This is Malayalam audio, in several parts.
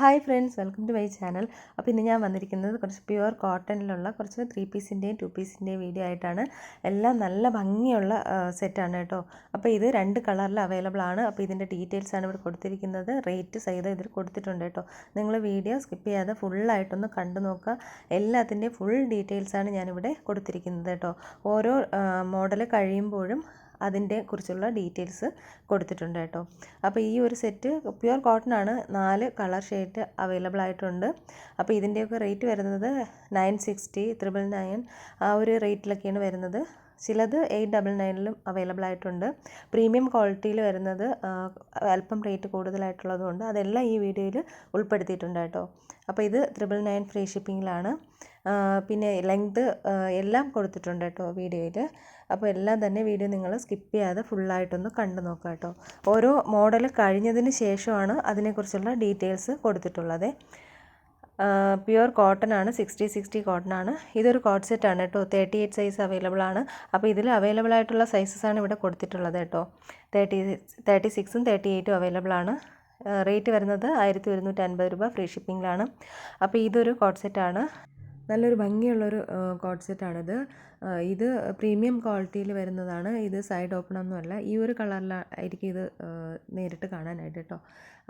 Hi friends welcome to my channel. അപ്പോൾ ഇന്ന് ഞാൻ വന്നിരിക്കുന്നത് കുറച്ച് പ്യുവർ കോട്ടണിലുള്ള കുറച്ച് ത്രീ പീസിന്റെയും ടു പീസിന്റെയും വീഡിയോ ആയിട്ടാണ്. എല്ലാം നല്ല ഭംഗിയുള്ള സെറ്റാണ് കേട്ടോ. അപ്പോൾ ഇത് രണ്ട് കളറിൽ അവൈലബിൾ ആണ്. അപ്പോൾ ഇതിന്റെ ഡീറ്റെയിൽസ് ആണ് ഇവിടെ കൊടുത്തിരിക്കുന്നത്. റേറ്റ് സഹിതം ഇതിൽ കൊടുത്തിട്ടുണ്ട് കേട്ടോ. നിങ്ങൾ വീഡിയോ സ്കിപ്പ് ചെയ്യാതെ ഫുള്ളായിട്ടൊന്ന് കണ്ടു നോക്കുക. എല്ലാത്തിന്റെയും ഫുൾ ഡീറ്റെയിൽസ് ആണ് ഞാനിവിടെ കൊടുത്തിരിക്കുന്നത് കേട്ടോ. ഓരോ മോഡൽ കഴിയുമ്പോഴും അതിന്റെ കുറിച്ചുള്ള ഡീറ്റെയിൽസ് കൊടുത്തിട്ടുണ്ട് കേട്ടോ. അപ്പോൾ ഈ ഒരു സെറ്റ് പ്യുവർ കോട്ടൺ ആണ്. നാല് കളർ ഷെയ്ഡ് അവൈലബിൾ ആയിട്ടുണ്ട്. അപ്പോൾ ഇതിന്റെയൊക്കെ റേറ്റ് വരുന്നത് നയൻ സിക്സ്റ്റി ത്രിബിൾ നയൻ ആ ഒരു റേറ്റിലൊക്കെയാണ് വരുന്നത്. ചിലത് എയ്റ്റ് ഡബിൾ നയനിലും അവൈലബിൾ ആയിട്ടുണ്ട്. പ്രീമിയം ക്വാളിറ്റിയിൽ വരുന്നത് അല്പം റേറ്റ് കൂടുതലായിട്ടുള്ളതുകൊണ്ട് അതെല്ലാം ഈ വീഡിയോയിൽ ഉൾപ്പെടുത്തിയിട്ടുണ്ട് കേട്ടോ. അപ്പോൾ ഇത് ത്രിബിൾ നയൻ ഫ്രീ ഷിപ്പിങ്ങിലാണ്. പിന്നെ ലെങ്ത് എല്ലാം കൊടുത്തിട്ടുണ്ട് കേട്ടോ വീഡിയോയിൽ. അപ്പോൾ എല്ലാം തന്നെ വീഡിയോ നിങ്ങൾ സ്കിപ്പ് ചെയ്യാതെ ഫുള്ളായിട്ടൊന്ന് കണ്ടു നോക്കുക കേട്ടോ. ഓരോ മോഡൽ കഴിഞ്ഞതിന് ശേഷമാണ് അതിനെക്കുറിച്ചുള്ള ഡീറ്റെയിൽസ് കൊടുത്തിട്ടുള്ളത്. പ്യുവർ കോട്ടൺ ആണ് സിക്സ്റ്റി സിക്സ്റ്റി കോട്ടൺ ആണ്. ഇതൊരു കോട്ട് സെറ്റ് ആണ് കേട്ടോ. തേർട്ടി എയ്റ്റ് സൈസ് അവൈലബിൾ ആണ്. അപ്പോൾ ഇതിൽ അവൈലബിൾ ആയിട്ടുള്ള സൈസസ് ആണ് ഇവിടെ കൊടുത്തിട്ടുള്ളത് കേട്ടോ. തേർട്ടി തേർട്ടി സിക്സും തേർട്ടി എയ്റ്റും അവൈലബിൾ ആണ്. റേറ്റ് വരുന്നത് ആയിരത്തി ഒരുന്നൂറ്റി അൻപത് രൂപ ഫ്രീ ഷിപ്പിങ്ങിലാണ് അപ്പോൾ ഇതൊരു കോട്ട് സെറ്റ് ആണ്. നല്ലൊരു ഭംഗിയുള്ളൊരു കോട്ട് സെറ്റാണിത്. ഇത് പ്രീമിയം ക്വാളിറ്റിയിൽ വരുന്നതാണ്. ഇത് സൈഡ് ഓപ്പൺ ഒന്നുമല്ല ഈ ഒരു കളറിലായിരിക്കും ഇത് നേരിട്ട് കാണാനായിട്ട് കേട്ടോ.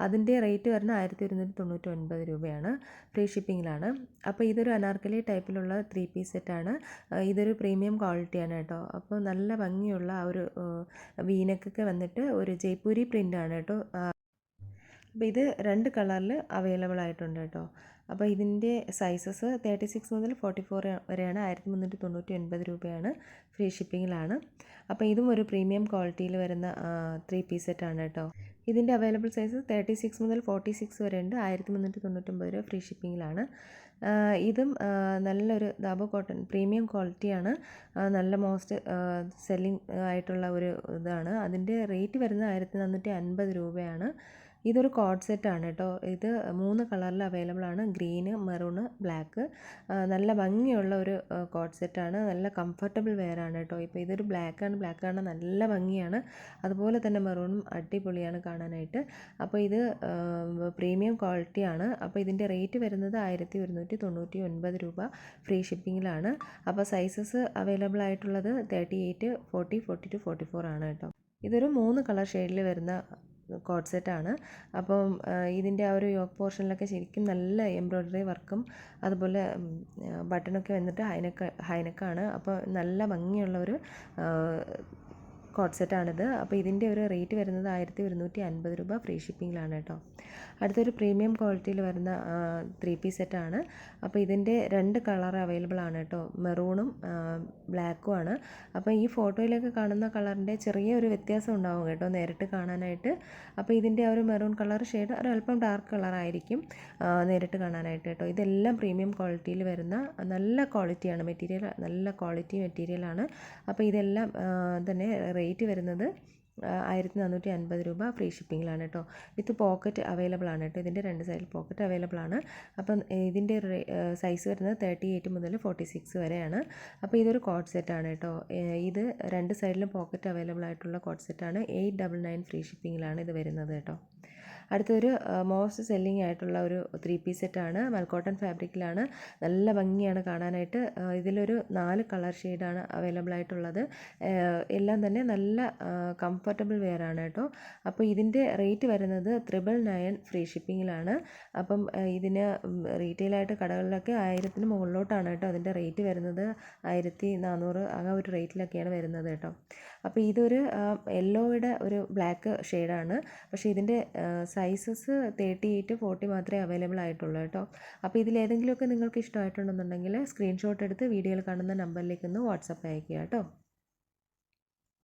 അതിന്റെ റേറ്റ് വരുന്നത് ആയിരത്തി ഒരുന്നൂറ്റി തൊണ്ണൂറ്റി ഒൻപത് രൂപയാണ്. ഫ്രീ ഷിപ്പിങ്ങിലാണ്. അപ്പോൾ ഇതൊരു അനാർക്കലി ടൈപ്പിലുള്ള ത്രീ പീസ് സെറ്റാണ്. ഇതൊരു പ്രീമിയം ക്വാളിറ്റിയാണ് കേട്ടോ. അപ്പോൾ നല്ല ഭംഗിയുള്ള ആ ഒരു വീനക്കൊക്കെ വന്നിട്ട് ഒരു ജയ്പൂരി പ്രിന്റാണ് കേട്ടോ. അപ്പോൾ ഇത് രണ്ട് കളറിൽ അവൈലബിൾ ആയിട്ടുണ്ട് കേട്ടോ. അപ്പോൾ ഇതിന്റെ സൈസസ് തേർട്ടി സിക്സ് മുതൽ ഫോർട്ടി ഫോർ വരെയാണ് ആയിരത്തി മുന്നൂറ്റി തൊണ്ണൂറ്റി ഒൻപത് രൂപയാണ് ഫ്രീ ഷിപ്പിങ്ങിലാണ് അപ്പോൾ ഇതും ഒരു പ്രീമിയം ക്വാളിറ്റിയിൽ വരുന്ന ത്രീ പീസ് സെറ്റാണ് കേട്ടോ. ഇതിന്റെ അവൈലബിൾ സൈസ് തേർട്ടി സിക്സ് മുതൽ ഫോർട്ടി സിക്സ് വരെ ഉണ്ട് ആയിരത്തി മുന്നൂറ്റി തൊണ്ണൂറ്റൊമ്പത് രൂപ ഫ്രീ ഷിപ്പിങ്ങിലാണ് ഇതും നല്ലൊരു ദാബോ കോട്ടൺ പ്രീമിയം ക്വാളിറ്റിയാണ് നല്ല മോസ്റ്റ് സെല്ലിംഗ് ആയിട്ടുള്ള ഒരു ഇതാണ്. അതിന്റെ റേറ്റ് വരുന്നത് ആയിരത്തി നാനൂറ്റി അൻപത് രൂപയാണ്. ഇതൊരു കോഡ് സെറ്റാണ് കേട്ടോ. ഇത് മൂന്ന് കളറിൽ അവൈലബിൾ ആണ്. ഗ്രീന് മെറൂണ് ബ്ലാക്ക് നല്ല ഭംഗിയുള്ള ഒരു കോഡ് സെറ്റാണ് നല്ല കംഫർട്ടബിൾ വെയർ ആണ് കേട്ടോ. ഇപ്പോൾ ഇതൊരു ബ്ലാക്ക് ആണ്. ബ്ലാക്ക് ആണ് നല്ല ഭംഗിയാണ്. അതുപോലെ തന്നെ മെറൂണും അടിപൊളിയാണ് കാണാനായിട്ട്. അപ്പോൾ ഇത് പ്രീമിയം ക്വാളിറ്റിയാണ് അപ്പോൾ ഇതിന്റെ റേറ്റ് വരുന്നത് ആയിരത്തി ഒരുന്നൂറ്റി തൊണ്ണൂറ്റി ഒൻപത് രൂപ ഫ്രീ ഷിപ്പിങ്ങിലാണ് അപ്പോൾ സൈസസ് അവൈലബിൾ ആയിട്ടുള്ളത് thirty eight forty forty two forty four ആണ് കേട്ടോ. ഇതൊരു മൂന്ന് കളർ ഷെയ്ഡിൽ വരുന്ന കോഡ് സെറ്റാണ് അപ്പം ഇതിന്റെ ആ ഒരു യോക്ക് പോർഷനിലൊക്കെ ശരിക്കും നല്ല എംബ്രോയ്ഡറി വർക്കും അതുപോലെ ബട്ടണൊക്കെ വന്നിട്ട് ഹൈനെക്ക് ഹൈനക്കാണ്. അപ്പോൾ നല്ല ഭംഗിയുള്ള ഒരു കോഡ് സെറ്റാണിത്. അപ്പോൾ ഇതിന്റെ ഒരു റേറ്റ് വരുന്നത് ആയിരത്തി ഒരുന്നൂറ്റി അൻപത് രൂപ ഫ്രീ ഷിപ്പിങ്ങിലാണ് കേട്ടോ. അടുത്തൊരു പ്രീമിയം ക്വാളിറ്റിയിൽ വരുന്ന ത്രീ പീസ് സെറ്റാണ്. അപ്പോൾ ഇതിന്റെ രണ്ട് കളർ അവൈലബിൾ ആണ് കേട്ടോ. മെറൂണും ബ്ലാക്കും ആണ്. അപ്പോൾ ഈ ഫോട്ടോയിലൊക്കെ കാണുന്ന കളറിന്റെ ചെറിയൊരു വ്യത്യാസം ഉണ്ടാവും കേട്ടോ നേരിട്ട് കാണാനായിട്ട്. അപ്പോൾ ഇതിന്റെ ഒരു മെറൂൺ കളർ ഷെയ്ഡ് ഒരല്പം ഡാർക്ക് കളറായിരിക്കും നേരിട്ട് കാണാനായിട്ട് കേട്ടോ. ഇതെല്ലാം പ്രീമിയം ക്വാളിറ്റിയിൽ വരുന്ന നല്ല ക്വാളിറ്റിയാണ് മെറ്റീരിയൽ നല്ല ക്വാളിറ്റി മെറ്റീരിയലാണ് അപ്പോൾ ഇതെല്ലാം തന്നെ റേറ്റ് വരുന്നത് ആയിരത്തി നാനൂറ്റി അൻപത് രൂപ ഫ്രീ ഷിപ്പിങ്ങിലാണ് കേട്ടോ വിത്ത് പോക്കറ്റ് അവൈലബിൾ ആണ് കേട്ടോ ഇതിന്റെ രണ്ട് സൈഡിൽ പോക്കറ്റ് അവൈലബിൾ ആണ് അപ്പം ഇതിന്റെ സൈസ് വരുന്നത് തേർട്ടി എയ്റ്റ് മുതൽ ഫോർട്ടി സിക്സ് വരെയാണ്. അപ്പോൾ ഇതൊരു കോഡ് സെറ്റ് ആണ് കേട്ടോ ഇത് രണ്ട് സൈഡിലും പോക്കറ്റ് അവൈലബിൾ ആയിട്ടുള്ള കോട്ട് സെറ്റാണ്. എയ്റ്റ് ഡബിൾ നയൻ ഫ്രീ ഷിപ്പിങ്ങിലാണ് ഇത് വരുന്നത് കേട്ടോ അടുത്തൊരു മോസ്റ്റ് സെല്ലിംഗ് ആയിട്ടുള്ള ഒരു ത്രീ പീസ് സെറ്റാണ്. മൽക്കോട്ടൺ ഫാബ്രിക്കിലാണ്. നല്ല ഭംഗിയാണ് കാണാനായിട്ട്. ഇതിലൊരു നാല് കളർ ഷെയ്ഡാണ് അവൈലബിൾ ആയിട്ടുള്ളത്. എല്ലാം തന്നെ നല്ല കംഫർട്ടബിൾ വെയർ ആണ് കേട്ടോ. അപ്പോൾ ഇതിന്റെ റേറ്റ് വരുന്നത് ത്രിബിൾ നയൻ ഫ്രീ ഷിപ്പിങ്ങിലാണ്. അപ്പം ഇതിന് റീറ്റെയിലായിട്ട് കടകളിലൊക്കെ ആയിരത്തിന് മുകളിലോട്ടാണ് കേട്ടോ അതിന്റെ റേറ്റ് വരുന്നത്. ആയിരത്തി നാനൂറ് ആ ഒരു റേറ്റിലൊക്കെയാണ് വരുന്നത് കേട്ടോ. അപ്പോൾ ഇതൊരു യെല്ലോയുടെ ഒരു ബ്ലാക്ക് ഷെയ്ഡാണ്. പക്ഷേ ഇതിന്റെ സൈസസ് തേർട്ടി എയ്റ്റ് ഫോർട്ടി മാത്രമേ അവൈലബിൾ ആയിട്ടുള്ളൂ കേട്ടോ. അപ്പോൾ ഇതിലേതെങ്കിലുമൊക്കെ നിങ്ങൾക്ക് ഇഷ്ടമായിട്ടുണ്ടെന്നുണ്ടെങ്കിൽ സ്ക്രീൻഷോട്ട് എടുത്ത് വീഡിയോയിൽ കാണുന്ന നമ്പറിലേക്ക് ഒന്ന് വാട്സപ്പ് അയക്കുക കേട്ടോ.